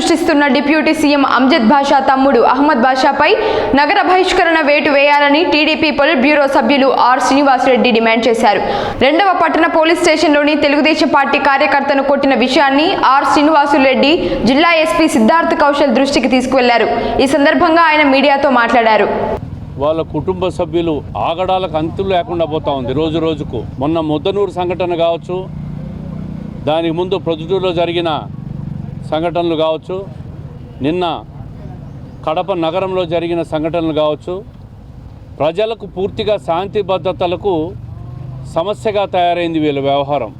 సృష్టిస్తున్న deputy CM Amjad భాషా తమ్ముడు అహ్మద్ బాషాపై నగర బహిష్కరణ వేటు వేయాలని టీడీపీ పొలిట్ బ్యూరో సభ్యులు ఆర్ శ్రీనివాసరెడ్డి డిమాండ్ చేశారు. రెండవ పట్టణ పోలీస్ స్టేషన్లోని తెలుగుదేశం పార్టీ కార్యకర్తను కొట్టిన విషయాన్ని ఆర్ శ్రీనివాసులరెడ్డి జిల్లా ఎస్పీ సిద్ధార్థ్ కౌశల్ దృష్టికి తీసుకువెళ్ళారు. ఈ సందర్భంగా ఆయన మీడియాతో మాట్లాడారు. వాళ్ళ కుటుంబ సభ్యులు ఆగడాలకు అంతులు లేకుండా పోతా ఉంది రోజు రోజుకు. మొన్న ముద్దనూరు సంఘటన కావచ్చు దానికి ముందు ప్రొద్దుటూరులో జరిగిన సంఘటనలు కావచ్చు నిన్న కడప నగరంలో జరిగిన సంఘటనలు కావచ్చు ప్రజలకు పూర్తిగా శాంతి భద్రతలకు సమస్యగా తయారైంది వీళ్ళ వ్యవహారం.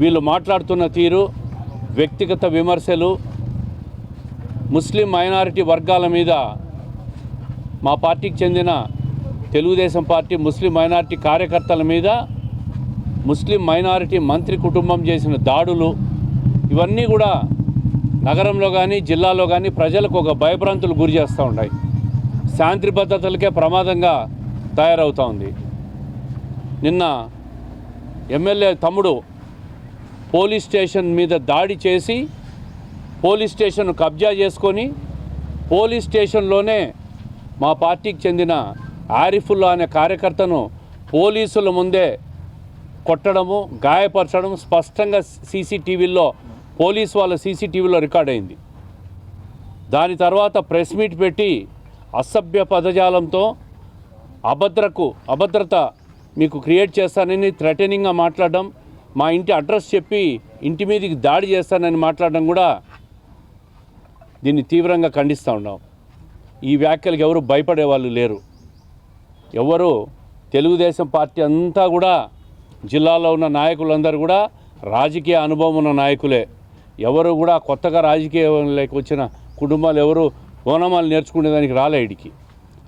వీళ్ళు మాట్లాడుతున్న తీరు వ్యక్తిగత విమర్శలు ముస్లిం మైనారిటీ వర్గాల మీద మా పార్టీకి చెందిన తెలుగుదేశం పార్టీ ముస్లిం మైనారిటీ కార్యకర్తల మీద ముస్లిం మైనారిటీ మంత్రి కుటుంబం చేసిన దాడులు ఇవన్నీ కూడా నగరంలో కానీ జిల్లాలో కానీ ప్రజలకు ఒక భయభ్రాంతులు గురి చేస్తూ ఉన్నాయి. శాంతి భద్రతలకే ప్రమాదంగా తయారవుతూ ఉంది. నిన్న ఎమ్మెల్యే తమ్ముడు పోలీస్ స్టేషన్ మీద దాడి చేసి పోలీస్ స్టేషన్ కబ్జా చేసుకొని పోలీస్ స్టేషన్లోనే మా పార్టీకి చెందిన ఆరిఫుల్లా అనే కార్యకర్తను పోలీసుల ముందే కొట్టడము గాయపరచడం స్పష్టంగా సీసీటీవీల్లో పోలీస్ వాళ్ళ సీసీటీవీలో రికార్డ్ అయింది. దాని తర్వాత ప్రెస్ మీట్ పెట్టి అసభ్య పదజాలంతో అభద్రకు అభద్రత మీకు క్రియేట్ చేస్తానని థ్రెటనింగ్గా మాట్లాడడం మా ఇంటి అడ్రస్ చెప్పి ఇంటి మీదకి దాడి చేస్తానని మాట్లాడడం కూడా దీన్ని తీవ్రంగా ఖండిస్తూ ఉన్నాం. ఈ వ్యాఖ్యలకు ఎవరు భయపడే వాళ్ళు లేరు. ఎవరు తెలుగుదేశం పార్టీ అంతా కూడా జిల్లాలో ఉన్న నాయకులందరూ కూడా రాజకీయ అనుభవం ఉన్న నాయకులే. ఎవరు కూడా కొత్తగా రాజకీయంలోకి వచ్చిన కుటుంబాలు ఎవరు ఓనమాలు నేర్చుకునేదానికి రాలే ఇడికి.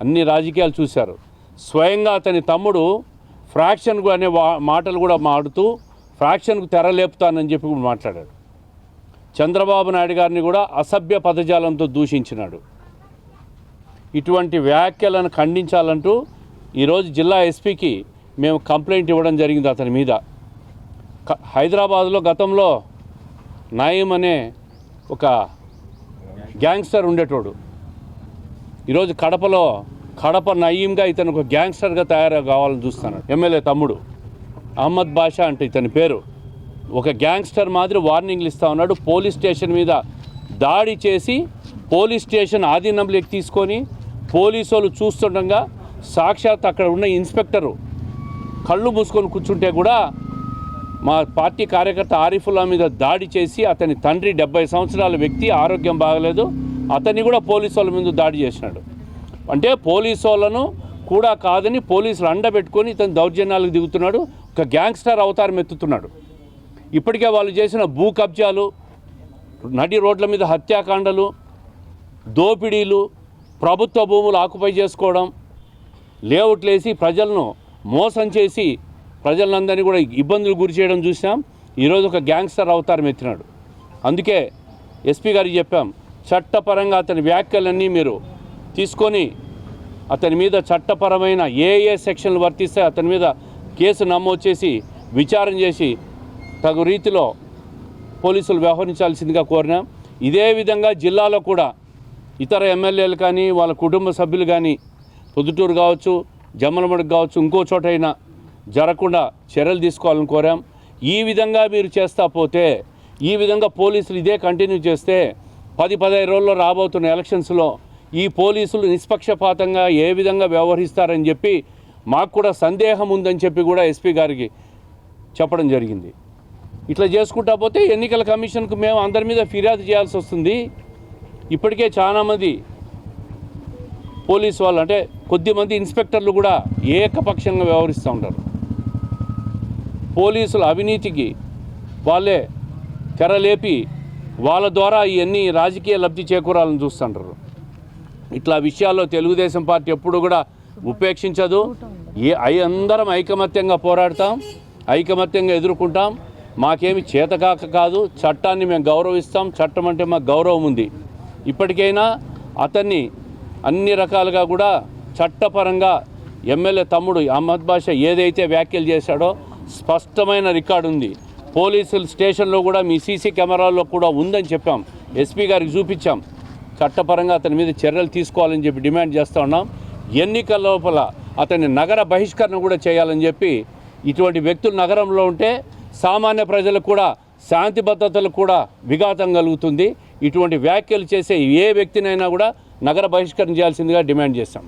అన్ని రాజకీయాలు చూశారు. స్వయంగా అతని తమ్ముడు ఫ్రాక్షన్ అనే వా- మాటలు కూడా మాడుతూ ఫ్రాక్షన్కు తెరలేపుతానని చెప్పి మాట్లాడాడు. చంద్రబాబు నాయుడు గారిని కూడా అసభ్య పదజాలంతో దూషించినాడు. ఇటువంటి వ్యాఖ్యలను ఖండించాలంటూ ఈరోజు జిల్లా ఎస్పీకి మేము కంప్లైంట్ ఇవ్వడం జరిగింది అతని మీద. హైదరాబాద్లో గతంలో నాయం అనే ఒక గ్యాంగ్స్టర్ ఉండేటోడు. ఈరోజు కడపలో కడప నయీంగా ఇతను ఒక గ్యాంగ్స్టర్గా తయారు కావాలని చూస్తున్నాడు. ఎమ్మెల్యే తమ్ముడు. అహ్మద్ బాషా అంటే ఇతని పేరు. ఒక గ్యాంగ్స్టర్ మాదిరి వార్నింగ్లు ఇస్తూ ఉన్నాడు. పోలీస్ స్టేషన్ మీద దాడి చేసి పోలీస్ స్టేషన్ ఆధీనంలోకి తీసుకొని పోలీసు వాళ్ళు చూస్తుండగా సాక్షాత్ అక్కడ ఉన్న ఇన్స్పెక్టరు కళ్ళు మూసుకొని కూర్చుంటే కూడా మా పార్టీ కార్యకర్త ఆరిఫుల్లా మీద దాడి చేసి అతని తండ్రి డెబ్బై సంవత్సరాల వ్యక్తి ఆరోగ్యం బాగలేదు. అతన్ని కూడా పోలీసు వాళ్ళ మీద దాడి చేసినాడు. అంటే పోలీసు వాళ్ళను కూడా కాదని పోలీసులు అండబెట్టుకొని ఇతను దౌర్జన్యాలకు దిగుతున్నాడు. ఒక గ్యాంగ్స్టర్ అవతారం ఎత్తుతున్నాడు. ఇప్పటికే వాళ్ళు చేసిన భూ కబ్జాలు నడి రోడ్ల మీద హత్యాకాండలు దోపిడీలు ప్రభుత్వ భూములు ఆకుపై చేసుకోవడం లేఅవుట్లేసి ప్రజలను మోసం చేసి ప్రజలందరినీ కూడా ఇబ్బందులు గురి చేయడం చూసాం ఈరోజు ఒక గ్యాంగ్స్టర్ అవతారం ఎత్తినాడు. అందుకే ఎస్పీ గారికి చెప్పాం చట్టపరంగా అతని వ్యాఖ్యలన్నీ మీరు తీసుకొని అతని మీద చట్టపరమైన ఏ ఏ సెక్షన్లు వర్తిస్తే అతని మీద కేసు నమోదు చేసి విచారణ చేసి తగు రీతిలో పోలీసులు వ్యవహరించాల్సిందిగా కోరినాం. ఇదే విధంగా జిల్లాలో కూడా ఇతర ఎమ్మెల్యేలు కానీ వాళ్ళ కుటుంబ సభ్యులు కానీ పొద్దుటూరు కావచ్చు జమ్మలమడుగు కావచ్చు ఇంకో చోటైనా జరగకుండా చర్యలు తీసుకోవాలని కోరాం. ఈ విధంగా మీరు చేస్తా పోతే ఈ విధంగా పోలీసులు ఇదే కంటిన్యూ చేస్తే పది పదహైదు రోజుల్లో రాబోతున్న ఎలక్షన్స్లో ఈ పోలీసులు నిష్పక్షపాతంగా ఏ విధంగా వ్యవహరిస్తారని చెప్పి మాకు కూడా సందేహం ఉందని చెప్పి కూడా ఎస్పీ గారికి చెప్పడం జరిగింది. ఇట్లా చేసుకుంటా పోతే ఎన్నికల కమిషన్కు మేము అందరి మీద ఫిర్యాదు చేయాల్సి వస్తుంది. ఇప్పటికే చాలామంది పోలీసు వాళ్ళు అంటే కొద్దిమంది ఇన్స్పెక్టర్లు కూడా ఏకపక్షంగా వ్యవహరిస్తూ ఉంటారు. పోలీసుల అవినీతికి వాళ్ళే తెరలేపి వాళ్ళ ద్వారా ఇవన్నీ రాజకీయ లబ్ధి చేకూరాలని చూస్తుంటారు. ఇట్లా విషయాల్లో తెలుగుదేశం పార్టీ ఎప్పుడు కూడా ఉపేక్షించదు. ఏ అందరం ఐకమత్యంగా పోరాడతాం ఐకమత్యంగా ఎదుర్కొంటాం. మాకేమి చేతకాక కాదు చట్టాన్ని మేము గౌరవిస్తాం చట్టం అంటే మాకు గౌరవం ఉంది. ఇప్పటికైనా అతన్ని అన్ని రకాలుగా కూడా చట్టపరంగా ఎమ్మెల్యే తమ్ముడు అహ్మద్ బాషా ఏదైతే వ్యాఖ్యలు చేశాడో స్పష్టమైన రికార్డు ఉంది. పోలీసులు స్టేషన్లో కూడా మీ సీసీ కెమెరాల్లో కూడా ఉందని చెప్పాం. ఎస్పీ గారికి చూపించాం. చట్టపరంగా అతని మీద చర్యలు తీసుకోవాలని చెప్పి డిమాండ్ చేస్తూ ఉన్నాం. ఎన్నికల లోపల అతని నగర బహిష్కరణ కూడా చేయాలని చెప్పి ఇటువంటి వ్యక్తులు నగరంలో ఉంటే సామాన్య ప్రజలకు కూడా శాంతి భద్రతలు కూడా విఘాతం కలుగుతుంది. ఇటువంటి వ్యాఖ్యలు చేసే ఏ వ్యక్తినైనా కూడా నగర బహిష్కరణ చేయాల్సిందిగా డిమాండ్ చేస్తాం.